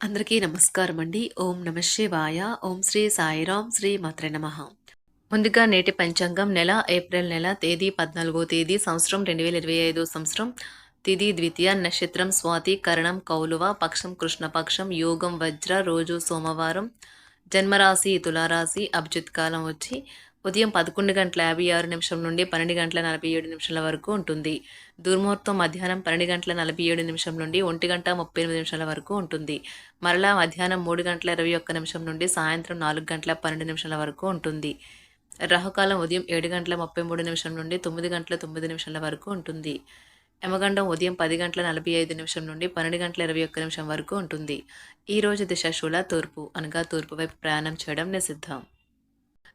అందరికీ నమస్కారం అండి ఓం నమ శివాయ. ఓం శ్రీ సాయిరాం శ్రీ మాత్ర నమ. ముందుగా నేటి పంచాంగం నెల ఏప్రిల్ నెల తేదీ పద్నాలుగో తేదీ సంవత్సరం రెండు వేల ఇరవై ఐదో సంవత్సరం. తిది ద్వితీయ నక్షత్రం స్వాతి కరణం కౌలువ పక్షం కృష్ణపక్షం యోగం వజ్ర రోజు సోమవారం. జన్మరాశి తులారాశి అభిజిత్ కాలం వచ్చి ఉదయం పదకొండు గంటల యాభై ఆరు నిమిషం నుండి పన్నెండు గంటల నలభై ఏడు నిమిషాల వరకు ఉంటుంది. దుర్ముహూర్తం మధ్యాహ్నం పన్నెండు గంటల నలభై ఏడు నిమిషం నుండి ఒంటి గంట ముప్పై ఎనిమిది నిమిషాల వరకు ఉంటుంది. మరలా మధ్యాహ్నం మూడు గంటల ఇరవై ఒక్క నిమిషం నుండి సాయంత్రం నాలుగు గంటల పన్నెండు నిమిషాల వరకు ఉంటుంది. రాహుకాలం ఉదయం ఏడు గంటల ముప్పై మూడు నిమిషం నుండి తొమ్మిది గంటల తొమ్మిది నిమిషాల వరకు ఉంటుంది. యమగండం ఉదయం పది గంటల నలభై ఐదు నిమిషం నుండి పన్నెండు గంటల ఇరవై ఒక్క నిమిషం వరకు ఉంటుంది. ఈ రోజు దిశ శూల తూర్పు అనగా తూర్పు వైపు ప్రయాణం చేయడం నిషిద్ధం.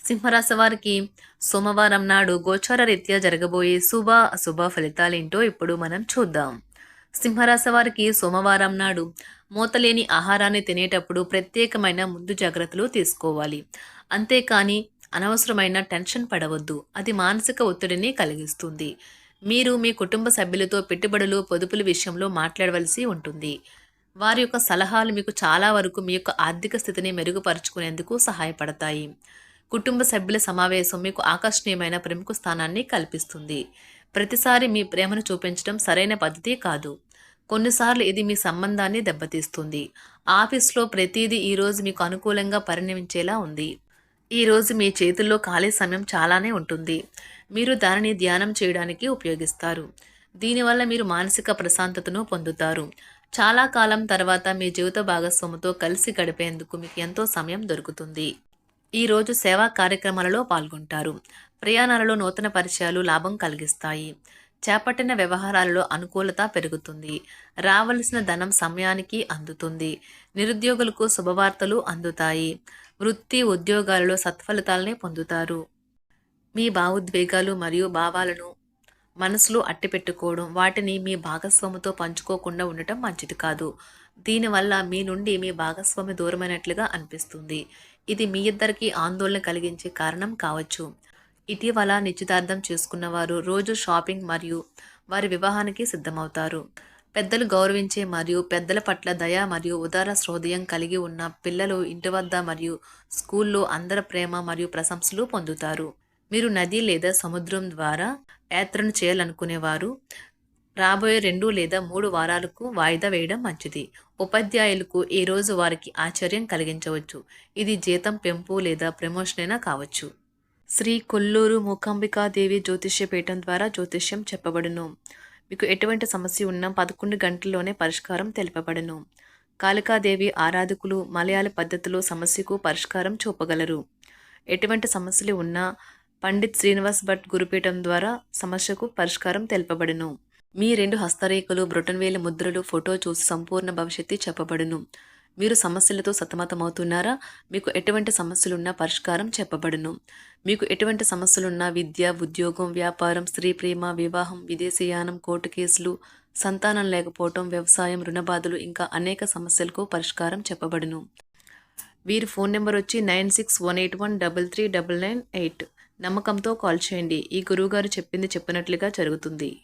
సింహరాశి వారికి సోమవారం నాడు గోచార రీత్యా జరగబోయే శుభ అశుభ ఫలితాలేంటో ఇప్పుడు మనం చూద్దాం. సింహరాశి వారికి సోమవారం నాడు మూతలేని ఆహారాన్ని తినేటప్పుడు ప్రత్యేకమైన ముందు జాగ్రత్తలు తీసుకోవాలి. అంతేకాని అనవసరమైన టెన్షన్ పడవద్దు. అది మానసిక ఒత్తిడిని కలిగిస్తుంది. మీరు మీ కుటుంబ సభ్యులతో పెట్టుబడులు పొదుపుల విషయంలో మాట్లాడవలసి ఉంటుంది. వారి యొక్క సలహాలు మీకు చాలా వరకు మీ యొక్క ఆర్థిక స్థితిని మెరుగుపరుచుకునేందుకు సహాయపడతాయి. కుటుంబ సభ్యుల సమావేశం మీకు ఆకర్షణీయమైన ప్రముఖ స్థానాన్ని కల్పిస్తుంది. ప్రతిసారి మీ ప్రేమను చూపించడం సరైన పద్ధతి కాదు. కొన్నిసార్లు ఇది మీ సంబంధాన్ని దెబ్బతీస్తుంది. ఆఫీస్లో ప్రతిదీ ఈరోజు మీకు అనుకూలంగా పరిణమించేలా ఉంది. ఈరోజు మీ చేతుల్లో ఖాళీ సమయం చాలానే ఉంటుంది. మీరు దానిని ధ్యానం చేయడానికి ఉపయోగిస్తారు. దీనివల్ల మీరు మానసిక ప్రశాంతతను పొందుతారు. చాలా కాలం తర్వాత మీ జీవిత భాగస్వామితో కలిసి గడిపేందుకు మీకు ఎంతో సమయం దొరుకుతుంది. ఈరోజు సేవా కార్యక్రమాలలో పాల్గొంటారు. ప్రయాణాలలో నూతన పరిచయాలు లాభం కలిగిస్తాయి. చేపట్టిన వ్యవహారాలలో అనుకూలత పెరుగుతుంది. రావలసిన ధనం సమయానికి అందుతుంది. నిరుద్యోగులకు శుభవార్తలు అందుతాయి. వృత్తి ఉద్యోగాలలో సత్ఫలితాలనే పొందుతారు. మీ భావోద్వేగాలు మరియు భావాలను మనసులో అట్టిపెట్టుకోవడం వాటిని మీ భాగస్వామితో పంచుకోకుండా ఉండటం మంచిది కాదు. దీనివల్ల మీ నుండి మీ భాగస్వామి దూరమైనట్లుగా అనిపిస్తుంది. ఇది మీ ఇద్దరికి ఆందోళన కలిగించే కారణం కావచ్చు. ఇటీవల నిశ్చితార్థం చేసుకున్నవారు రోజు షాపింగ్ మరియు వారి వివాహానికి సిద్ధమవుతారు. పెద్దలు గౌరవించే మరియు పెద్దల పట్ల దయ మరియు ఉదార హృదయం కలిగి ఉన్న పిల్లలు ఇంటి వద్ద మరియు స్కూల్లో అందరి ప్రేమ మరియు ప్రశంసలు పొందుతారు. మీరు నది లేదా సముద్రం ద్వారా యాత్రను చేయాలనుకునేవారు. రాబోయే రెండు లేదా మూడు వారాలకు వాయిదా వేయడం మంచిది. ఉపాధ్యాయులకు ఈ రోజు వారికి ఆశ్చర్యం కలిగించవచ్చు. ఇది జీతం పెంపు లేదా ప్రమోషన్ అయినా కావచ్చు. శ్రీ కొల్లూరు మూకాంబికాదేవి జ్యోతిష్య పీఠం ద్వారా జ్యోతిష్యం చెప్పబడును. మీకు ఎటువంటి సమస్య ఉన్నా పదకొండు గంటల్లోనే పరిష్కారం తెలుపబడును. కాళికాదేవి ఆరాధకులు మలయాళ పద్ధతిలో సమస్యకు పరిష్కారం చూపగలరు. ఎటువంటి సమస్యలు ఉన్నా పండిత్ శ్రీనివాస్ భట్ గురుపీఠం ద్వారా సమస్యకు పరిష్కారం తెలుపబడును. మీ రెండు హస్తరేఖలు బ్రొటన్వేల ముద్రలు ఫోటో చూసి సంపూర్ణ భవిష్యత్తు చెప్పబడును. మీరు సమస్యలతో సతమతమవుతున్నారా? మీకు ఎటువంటి సమస్యలున్నా పరిష్కారం చెప్పబడును. మీకు ఎటువంటి సమస్యలున్నా విద్య ఉద్యోగం వ్యాపారం స్త్రీ ప్రేమ వివాహం విదేశీయానం కోర్టు కేసులు సంతానం లేకపోవటం వ్యవసాయం రుణబాధలు ఇంకా అనేక సమస్యలకు పరిష్కారం చెప్పబడును. వీరి ఫోన్ నెంబర్ వచ్చి nine six one eight one double three double nine eight. నమ్మకంతో కాల్ చేయండి. ఈ గురువుగారు చెప్పింది చెప్పినట్లుగా జరుగుతుంది.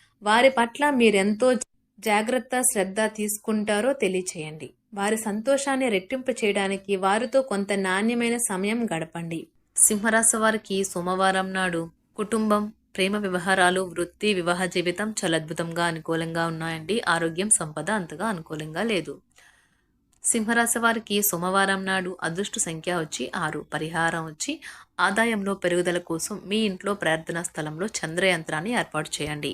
వారి పట్ల మీరెంతో జాగ్రత్త శ్రద్ధ తీసుకుంటారో తెలియచేయండి. వారి సంతోషాన్ని రెట్టింపు చేయడానికి వారితో కొంత నాణ్యమైన సమయం గడపండి. సింహరాశి వారికి సోమవారం నాడు కుటుంబం ప్రేమ వ్యవహారాలు వృత్తి వివాహ జీవితం చాలా అద్భుతంగా అనుకూలంగా ఉన్నాయండి. ఆరోగ్యం సంపద అంతగా అనుకూలంగా లేదు. సింహరాశి వారికి సోమవారం నాడు అదృష్ట సంఖ్య వచ్చి ఆరు పరిహారం వచ్చి ఆదాయంలో పెరుగుదల కోసం మీ ఇంట్లో ప్రార్థనా స్థలంలో చంద్రయంత్రాన్ని ఏర్పాటు చేయండి.